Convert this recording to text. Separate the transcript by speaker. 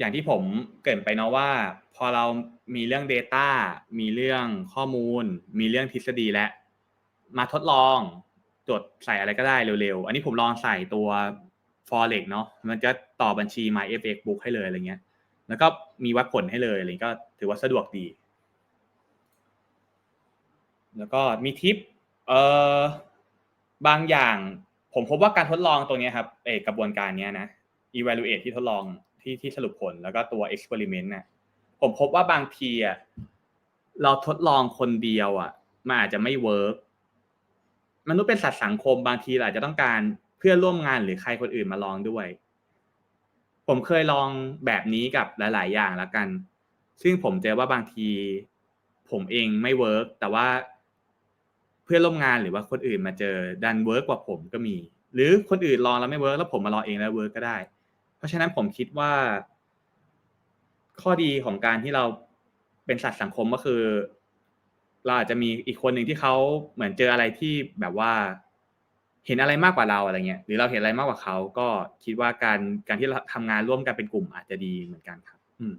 Speaker 1: อย่างที่ผมเกริ่นไปเนาะว่า พอเรามีเรื่อง Data มีเรื่องข้อมูล มีเรื่องทฤษฎีและ มาทดลองจดใส่อะไรก็ได้เร็วๆ อันนี้ผมลองใส่ตัว forex เนาะมันจะต่อบัญชี myfx book ให้เลยอะไรเงี้ย แล้วก็มีวัดผลให้เลยอะไรก็ถือว่าสะดวกดี แล้วก็มีทิปเอ่อบางอย่างผมพบว่าการทดลองตัวนี้ครับเอกกระบวนการเนี้ยนะ evaluate ที่ทดลอง ที่ที่สรุปผลแล้วก็ตัว experiment น่ะผมพบว่าบางทีอะเราทดลองคนเดียวอะมันอาจจะไม่เวิร์กมนุษย์เป็นสัตว์สังคมบางทีอาจจะต้องการเพื่อนร่วมงานหรือใครคนอื่นมาลองด้วย ผมเคยลองแบบนี้กับหลาย ๆ อย่างแล้วกัน ซึ่งผมเจอว่าบางที ผมเองไม่เวิร์กแต่ว่าเพื่อนร่วมงานหรือว่าคนอื่นมาเจอดันเวิร์กกว่าผมก็มี หรือคนอื่นลองแล้วไม่เวิร์กแล้วผมมาลองเองแล้วเวิร์กก็ได้ เพราะฉะนั้นผมคิดว่า ข้อดีของการที่เราเป็นสัตว์สังคมก็คือ เราอาจจะมีอีกคนหนึ่งที่เขาเหมือนเจออะไรที่แบบว่า เห็นอะไรมากกว่าเราอะไรเงี้ยหรือเราเห็นอะไรมากกว่าเขาก็คิดว่าการการที่เราทำงานร่วมกันเป็นกลุ่มอาจจะดีเหมือนกันครับ อืม